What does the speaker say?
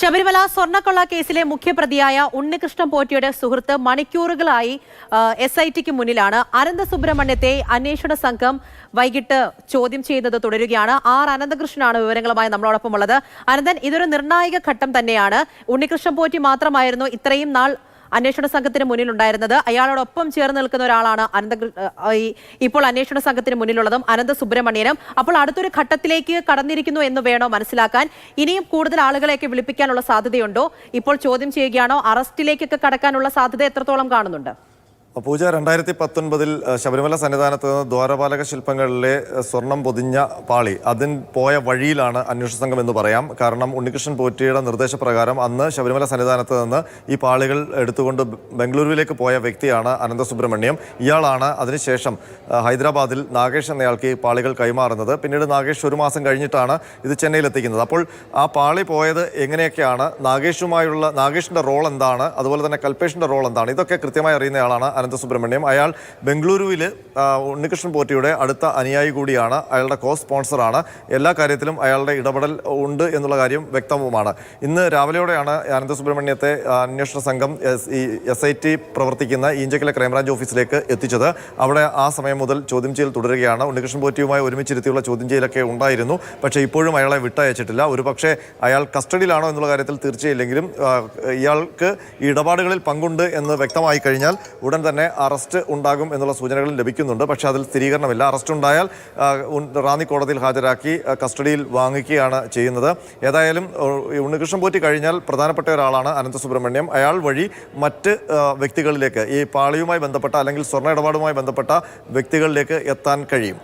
ശബരിമല സ്വർണക്കൊള്ള കേസിലെ മുഖ്യപ്രതിയായ ഉണ്ണികൃഷ്ണൻ പോറ്റിയുടെ സുഹൃത്ത് മണിക്കൂറുകളായി S I tick മുന്നിലാണ്. അനന്ത സുബ്രഹ്മണ്യത്തെ അന്വേഷണ സംഘം വൈകിട്ട് ചോദ്യം ചെയ്യുന്നത് തുടരുകയാണ്. ആർ അനന്തകൃഷ്ണനാണ് വിവരങ്ങളുമായി നമ്മളോടൊപ്പം ഉള്ളത് അനന്തൻ ഇതൊരു നിർണായക ഘട്ടം തന്നെയാണ്. ഉണ്ണികൃഷ്ണൻ പോറ്റി മാത്രമായിരുന്നു ഇത്രയും നാൾ അന്വേഷണ സംഘത്തിന് മുന്നിലുണ്ടായിരുന്നത്. അയാളോടൊപ്പം ചേർന്ന് നിൽക്കുന്ന ഒരാളാണ് അനന്ത ഇപ്പോൾ അന്വേഷണ സംഘത്തിന് മുന്നിലുള്ളതും അനന്ത സുബ്രഹ്മണ്യനും. അപ്പോൾ അടുത്തൊരു ഘട്ടത്തിലേക്ക് കടന്നിരിക്കുന്നു എന്ന് വേണോ മനസ്സിലാക്കാൻ. ഇനിയും കൂടുതൽ ആളുകളെയൊക്കെ വിളിപ്പിക്കാനുള്ള സാധ്യതയുണ്ടോ? ഇപ്പോൾ ചോദ്യം ചെയ്യുകയാണോ? അറസ്റ്റിലേക്കൊക്കെ കടക്കാനുള്ള സാധ്യത എത്രത്തോളം കാണുന്നുണ്ട്? പൂജ രണ്ടായിരത്തി പത്തൊൻപതിൽ ശബരിമല സന്നിധാനത്ത് നിന്ന് ദ്വാരപാലക ശില്പങ്ങളിലെ സ്വർണം പൊതിഞ്ഞ പാളി അതിൻ പോയ വഴിയിലാണ് അന്വേഷണ സംഘം എന്ന് പറയാം. കാരണം ഉണ്ണികൃഷ്ണൻ പോറ്റിയുടെ നിർദ്ദേശപ്രകാരം അന്ന് ശബരിമല സന്നിധാനത്ത് നിന്ന് ഈ പാളികൾ എടുത്തുകൊണ്ട് ബംഗളൂരുവിലേക്ക് പോയ വ്യക്തിയാണ് അനന്തസുബ്രഹ്മണ്യം. ഇയാളാണ് അതിനുശേഷം ഹൈദരാബാദിൽ നാഗേഷ് എന്നയാൾക്ക് ഈ പാളികൾ കൈമാറുന്നത്. പിന്നീട് നാഗേഷ് ഒരു മാസം കഴിഞ്ഞിട്ടാണ് ഇത് ചെന്നൈയിൽ എത്തിക്കുന്നത്. അപ്പോൾ ആ പാളി പോയത് എങ്ങനെയൊക്കെയാണ്? നാഗേഷുമായുള്ള നാഗേഷിന്റെ റോൾ എന്താണ്? അതുപോലെ തന്നെ കൽപ്പേഷിന്റെ റോൾ എന്താണ്? ഇതൊക്കെ കൃത്യമായി അറിയുന്നയാളാണ് അനന്ത സുബ്രഹ്മണ്യം അയാൾ ബംഗളൂരുവിൽ ഉണ്ണികൃഷ്ണൻ പോറ്റിയുടെ അടുത്ത അനുയായി കൂടിയാണ്. അയാളുടെ കോ സ്പോൺസറാണ് എല്ലാ കാര്യത്തിലും അയാളുടെ ഇടപെടൽ ഉണ്ട് എന്നുള്ള കാര്യം വ്യക്തവുമാണ്. ഇന്ന് രാവിലെയോടെയാണ് അനന്തസുബ്രഹ്മണ്യത്തെ അന്വേഷണ സംഘം ഈ എസ് ഐ ടി പ്രവർത്തിക്കുന്ന ഈഞ്ചക്കിലെ ക്രൈംബ്രാഞ്ച് ഓഫീസിലേക്ക് എത്തിച്ചത്. അവിടെ ആ സമയം മുതൽ ചോദ്യം ചെയ്യൽ തുടരുകയാണ്. ഉണ്ണികൃഷ്ണൻ പോറ്റിയുമായി ഒരുമിച്ചിരുത്തിയുള്ള ചോദ്യം ചെയ്യലൊക്കെ ഉണ്ടായിരുന്നു. പക്ഷേ ഇപ്പോഴും അയാളെ വിട്ടയച്ചിട്ടില്ല. ഒരു പക്ഷേ അയാൾ കസ്റ്റഡിയിലാണോ എന്നുള്ള കാര്യത്തിൽ തീർച്ചയില്ലെങ്കിലും ഇയാൾക്ക് ഇടപാടുകളിൽ പങ്കുണ്ട് എന്ന് വ്യക്തമായി കഴിഞ്ഞാൽ ഉടൻ തന്നെ അറസ്റ്റ് ഉണ്ടാകും എന്നുള്ള സൂചനകളും ലഭിക്കുന്നുണ്ട്. പക്ഷെ അതിൽ സ്ഥിരീകരണമില്ല. അറസ്റ്റ് ഉണ്ടായാൽ റാന്നി കോടതിയിൽ ഹാജരാക്കി കസ്റ്റഡിയിൽ വാങ്ങിക്കുകയാണ് ചെയ്യുന്നത്. ഏതായാലും ഉണ്ണികൃഷ്ണൻ പോറ്റി കഴിഞ്ഞാൽ പ്രധാനപ്പെട്ട ഒരാളാണ് അനന്ത സുബ്രഹ്മണ്യം അയാൾ വഴി മറ്റ് വ്യക്തികളിലേക്ക് ഈ പാളിയുമായി ബന്ധപ്പെട്ട അല്ലെങ്കിൽ സ്വർണ ഇടപാടുമായി ബന്ധപ്പെട്ട വ്യക്തികളിലേക്ക് എത്താൻ കഴിയും.